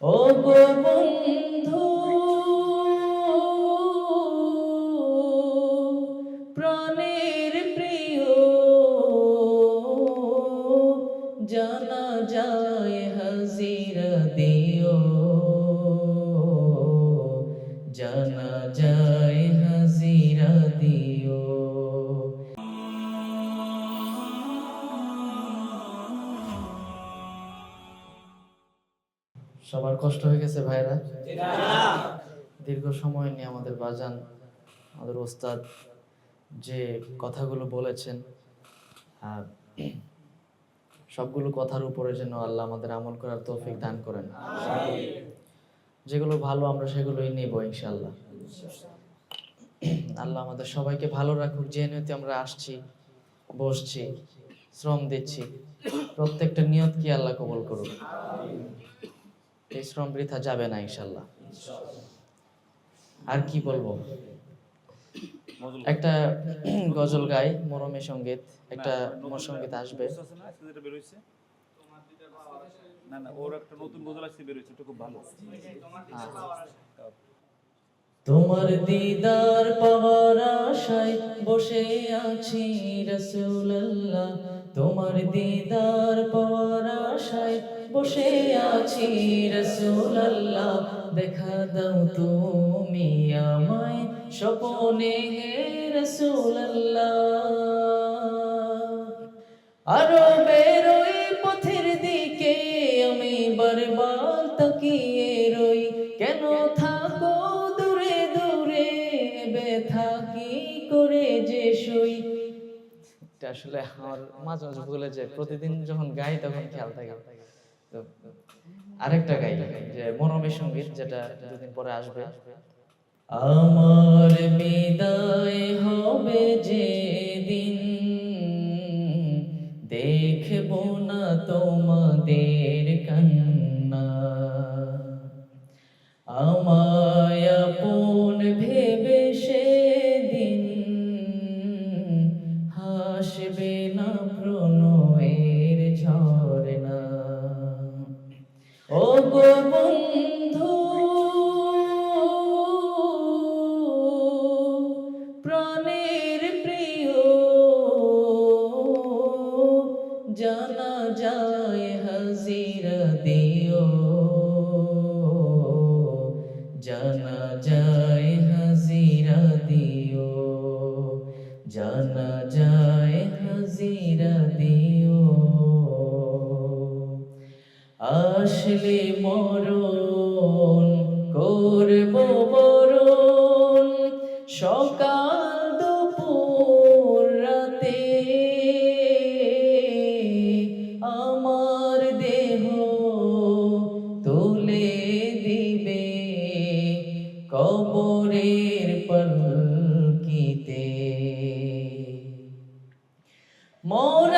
ও প্রাণের প্রিয় জানা সবার কষ্ট হয়ে গেছে ভাইরা? দীর্ঘ সময় নিয়ে আমাদের বাজান আমাদের ওস্তাদ যে কথাগুলো বলেছেন আর সবগুলো কথার উপরে যেন আল্লাহ আমাদের আমল করার তৌফিক দান করেন। যেগুলো ভালো আমরা সেগুলোই নেব ইনশাল্লাহ আল্লাহ আমাদের সবাইকে ভালো রাখুক যে নিয়তে আমরা আসছি বসছি শ্রম দিচ্ছি প্রত্যেকটা নিয়ত কি আল্লাহ কবল করুক। এই শ্রম বৃথা যাবে না ইনশাল্লাহ আর কি বলব? একটা গজল গাই মরমে সংগীত একটা মোর সংগীত আসবে। না? আজকে যেটা বেরোইছে? না না ওর একটা নতুন গজল আসছে বেরোইছে এটা খুব ভালো। তোমার দিদার পাওয়ার আশায় বসে আছি রসুল্লাহ তোমার দিদার পাওয়ার আশায় বসে আছি রসুল্লাহ দেখা দাও তুমি আমায় স্বপনে, হে রসুল্লাহ আরও বেরোই পথের দিকে আমি বারবার তাকিয়ে রই। কেন থাকো দূরে দূরে, ব্যথা কি করে যে সই? আসলে আমার মাঝে মাঝে ভুলে যায়, প্রতিদিন যখন গাই তখন খেয়াল থাকে। আরেকটা গাই যে মনোমী সংগীত, যেটা দুদিন পরে আসবে। আমার বিদায় হবে যে দিন দেখব না তোমাদের গো বন্ধু প্রাণের প্রিয় জানা যায় হাজিরা দিও। আসলে মরণ করব বরণ। সকাল দুপুর রাতে আমার দেহ তুলে দিবে কবরের পলকিতে। মরার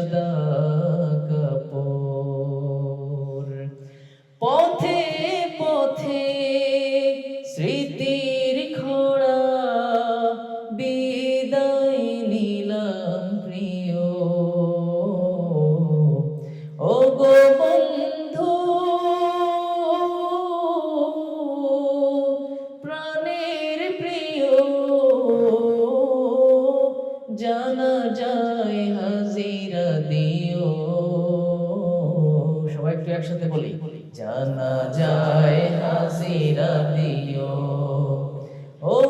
সাদা বলি। জানা যায় হাসিরা দিও। ও